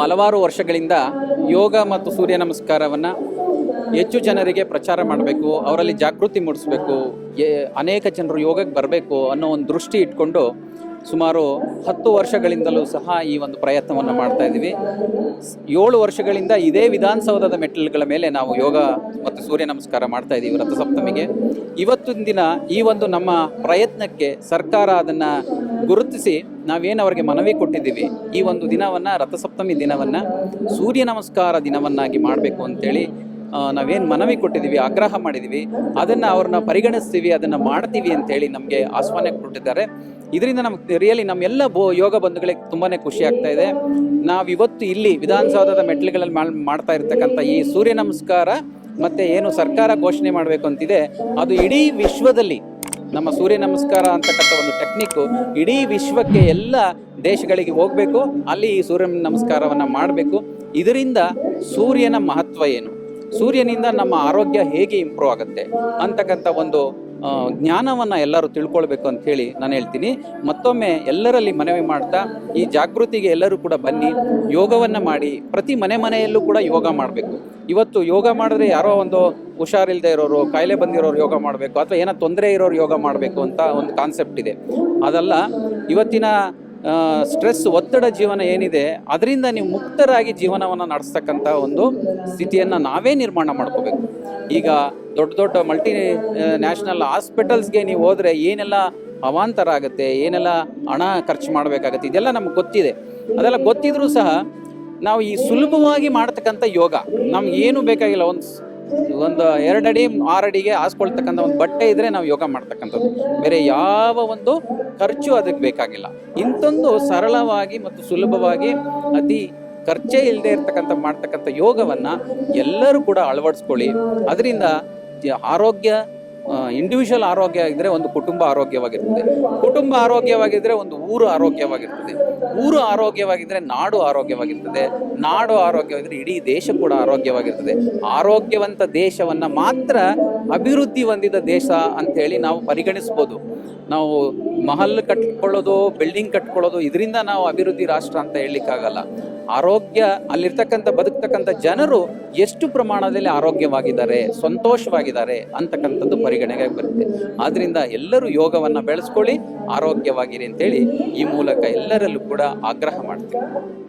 ಹಲವಾರು ವರ್ಷಗಳಿಂದ ಯೋಗ ಮತ್ತು ಸೂರ್ಯ ನಮಸ್ಕಾರವನ್ನು ಹೆಚ್ಚು ಜನರಿಗೆ ಪ್ರಚಾರ ಮಾಡಬೇಕು, ಅವರಲ್ಲಿ ಜಾಗೃತಿ ಮೂಡಿಸ್ಬೇಕು ಅನೇಕ ಜನರು ಯೋಗಕ್ಕೆ ಬರಬೇಕು ಅನ್ನೋ ಒಂದು ದೃಷ್ಟಿ ಇಟ್ಕೊಂಡು ಸುಮಾರು ಹತ್ತು ವರ್ಷಗಳಿಂದಲೂ ಸಹ ಈ ಒಂದು ಪ್ರಯತ್ನವನ್ನು ಮಾಡ್ತಾ ಇದ್ದೀವಿ. ಏಳು ವರ್ಷಗಳಿಂದ ಇದೇ ವಿಧಾನಸೌಧದ ಮೆಟ್ಟಿಲುಗಳ ಮೇಲೆ ನಾವು ಯೋಗ ಮತ್ತು ಸೂರ್ಯ ನಮಸ್ಕಾರ ಮಾಡ್ತಾ ಇದ್ದೀವಿ ರಥಸಪ್ತಮಿಗೆ. ಇವತ್ತಿನ ದಿನ ಈ ಒಂದು ನಮ್ಮ ಪ್ರಯತ್ನಕ್ಕೆ ಸರ್ಕಾರ ಅದನ್ನು ಗುರುತಿಸಿ ನಾವೇನು ಅವರಿಗೆ ಮನವಿ ಕೊಟ್ಟಿದ್ದೀವಿ, ಈ ಒಂದು ದಿನವನ್ನು, ರಥಸಪ್ತಮಿ ದಿನವನ್ನು, ಸೂರ್ಯ ನಮಸ್ಕಾರ ದಿನವನ್ನಾಗಿ ಮಾಡಬೇಕು ಅಂತೇಳಿ ನಾವೇನು ಮನವಿ ಕೊಟ್ಟಿದ್ದೀವಿ, ಆಗ್ರಹ ಮಾಡಿದ್ದೀವಿ. ಅದನ್ನು ಅವ್ರನ್ನ ಪರಿಗಣಿಸ್ತೀವಿ, ಅದನ್ನು ಮಾಡ್ತೀವಿ ಅಂತೇಳಿ ನಮಗೆ ಆಹ್ವಾನ ಕೊಟ್ಟಿದ್ದಾರೆ. ಇದರಿಂದ ನಮ್ಗೆ ರಿಯಲಿ ನಮ್ಮೆಲ್ಲ ಬೋ, ಯೋಗ ಬಂಧುಗಳಿಗೆ ತುಂಬಾ ಖುಷಿ ಆಗ್ತಾ ಇದೆ. ನಾವಿವತ್ತು ಇಲ್ಲಿ ವಿಧಾನಸೌಧದ ಮೆಟ್ಲುಗಳಲ್ಲಿ ಮಾಡ್ತಾ ಇರ್ತಕ್ಕಂಥ ಈ ಸೂರ್ಯ ನಮಸ್ಕಾರ ಮತ್ತು ಏನು ಸರ್ಕಾರ ಘೋಷಣೆ ಮಾಡಬೇಕು ಅಂತಿದೆ, ಅದು ಇಡೀ ವಿಶ್ವದಲ್ಲಿ ನಮ್ಮ ಸೂರ್ಯ ನಮಸ್ಕಾರ ಅಂತಕ್ಕಂಥ ಒಂದು ಟೆಕ್ನಿಕ್ಕು ಇಡೀ ವಿಶ್ವಕ್ಕೆ ಎಲ್ಲ ದೇಶಗಳಿಗೆ ಹೋಗಬೇಕು, ಅಲ್ಲಿ ಈ ಸೂರ್ಯ ನಮಸ್ಕಾರವನ್ನು ಮಾಡಬೇಕು. ಇದರಿಂದ ಸೂರ್ಯನ ಮಹತ್ವ ಏನು? ಸೂರ್ಯನಿಂದ ನಮ್ಮ ಆರೋಗ್ಯ ಹೇಗೆ ಇಂಪ್ರೂವ್ ಆಗುತ್ತೆ ಅಂತಕ್ಕಂಥ ಒಂದು ಜ್ಞಾನವನ್ನು ಎಲ್ಲರೂ ತಿಳ್ಕೊಳ್ಬೇಕು ಅಂತ ಹೇಳಿ ನಾನು ಹೇಳ್ತೀನಿ. ಮತ್ತೊಮ್ಮೆ ಎಲ್ಲರಲ್ಲಿ ಮನವಿ ಮಾಡ್ತಾ, ಈ ಜಾಗೃತಿಗೆ ಎಲ್ಲರೂ ಕೂಡ ಬನ್ನಿ, ಯೋಗವನ್ನು ಮಾಡಿ, ಪ್ರತಿ ಮನೆ ಮನೆಯಲ್ಲೂ ಕೂಡ ಯೋಗ ಮಾಡಬೇಕು. ಇವತ್ತು ಯೋಗ ಮಾಡಿದ್ರೆ ಯಾರೋ ಒಂದು ಹುಷಾರಿಲ್ಲದೆ ಇರೋರು, ಕಾಯಿಲೆ ಬಂದಿರೋರು ಯೋಗ ಮಾಡಬೇಕು ಅಥವಾ ಏನೋ ತೊಂದರೆ ಇರೋರು ಯೋಗ ಮಾಡಬೇಕು ಅಂತ ಒಂದು ಕಾನ್ಸೆಪ್ಟ್ ಇದೆ. ಅದಲ್ಲ, ಇವತ್ತಿನ ಸ್ಟ್ರೆಸ್ ಒತ್ತಡ ಜೀವನ ಏನಿದೆ, ಅದರಿಂದ ನೀವು ಮುಕ್ತರಾಗಿ ಜೀವನವನ್ನು ನಡೆಸ್ತಕ್ಕಂಥ ಒಂದು ಸ್ಥಿತಿಯನ್ನು ನಾವೇ ನಿರ್ಮಾಣ ಮಾಡ್ಕೋಬೇಕು. ಈಗ ದೊಡ್ಡ ದೊಡ್ಡ ಮಲ್ಟಿ ನ್ಯಾಷನಲ್ ಹಾಸ್ಪಿಟಲ್ಸ್ಗೆ ನೀವು ಹೋದರೆ ಏನೆಲ್ಲ ಅವಾಂತರ ಆಗುತ್ತೆ, ಏನೆಲ್ಲ ಹಣ ಖರ್ಚು ಮಾಡಬೇಕಾಗತ್ತೆ, ಇದೆಲ್ಲ ನಮ್ಗೆ ಗೊತ್ತಿದೆ. ಅದೆಲ್ಲ ಗೊತ್ತಿದ್ರೂ ಸಹ, ನಾವು ಈ ಸುಲಭವಾಗಿ ಮಾಡ್ತಕ್ಕಂಥ ಯೋಗ, ನಮ್ಗೆ ಏನು ಬೇಕಾಗಿಲ್ಲ, ಒಂದು ಒಂದು ಎರಡಡಿ, ಆರಡಿಗೆ ಹಾಸ್ಕೊಳ್ತಕ್ಕಂಥ ಒಂದು ಬಟ್ಟೆ ಇದ್ರೆ ನಾವು ಯೋಗ ಮಾಡ್ತಕ್ಕಂಥದ್ದು. ಬೇರೆ ಯಾವ ಒಂದು ಖರ್ಚು ಅದಕ್ಕೆ ಬೇಕಾಗಿಲ್ಲ. ಇಂಥೊಂದು ಸರಳವಾಗಿ ಮತ್ತು ಸುಲಭವಾಗಿ ಅತಿ ಖರ್ಚೇ ಇಲ್ಲದೆ ಇರ್ತಕ್ಕಂಥ ಮಾಡ್ತಕ್ಕಂಥ ಯೋಗವನ್ನ ಎಲ್ಲರೂ ಕೂಡ ಅಳವಡಿಸ್ಕೊಳ್ಳಿ. ಅದರಿಂದ ಆರೋಗ್ಯ ಇಂಡಿವಿಜುವಲ್ ಆರೋಗ್ಯ ಇದ್ದರೆ ಒಂದು ಕುಟುಂಬ ಆರೋಗ್ಯವಾಗಿರ್ತದೆ. ಕುಟುಂಬ ಆರೋಗ್ಯವಾಗಿದ್ರೆ ಒಂದು ಊರು ಆರೋಗ್ಯವಾಗಿರ್ತದೆ. ಊರು ಆರೋಗ್ಯವಾಗಿದ್ದರೆ ನಾಡು ಆರೋಗ್ಯವಾಗಿರ್ತದೆ, ನಾಡು ಆರೋಗ್ಯವಾಗಿದ್ದರೆ ಇಡೀ ದೇಶ ಕೂಡ ಆರೋಗ್ಯವಾಗಿರ್ತದೆ. ಆರೋಗ್ಯವಂತ ದೇಶವನ್ನು ಮಾತ್ರ ಅಭಿವೃದ್ಧಿ ಹೊಂದಿದ ದೇಶ ಅಂಥೇಳಿ ನಾವು ಪರಿಗಣಿಸ್ಬೋದು. ನಾವು ಮಹಲ್ ಕಟ್ಕೊಳ್ಳೋದು ಬಿಲ್ಡಿಂಗ್ ಕಟ್ಕೊಳ್ಳೋದು, ಇದರಿಂದ ನಾವು ಅಭಿವೃದ್ಧಿ ರಾಷ್ಟ್ರ ಅಂತ ಹೇಳಲಿಕ್ಕಾಗಲ್ಲ. ಆರೋಗ್ಯ, ಅಲ್ಲಿರ್ತಕ್ಕಂಥ, ಬದುಕ್ತಕ್ಕಂಥ ಜನರು ಎಷ್ಟು ಪ್ರಮಾಣದಲ್ಲಿ ಆರೋಗ್ಯವಾಗಿದ್ದಾರೆ, ಸಂತೋಷವಾಗಿದ್ದಾರೆ ಅಂತಕ್ಕಂಥದ್ದು ಪರಿಗಣನೆಗೆ ಬರುತ್ತೆ. ಆದ್ದರಿಂದ ಎಲ್ಲರೂ ಯೋಗವನ್ನು ಬೆಳೆಸ್ಕೊಳ್ಳಿ, ಆರೋಗ್ಯವಾಗಿರಿ ಅಂತೇಳಿ ಈ ಮೂಲಕ ಎಲ್ಲರಲ್ಲೂ ಕೂಡ ಆಗ್ರಹ ಮಾಡ್ತೀವಿ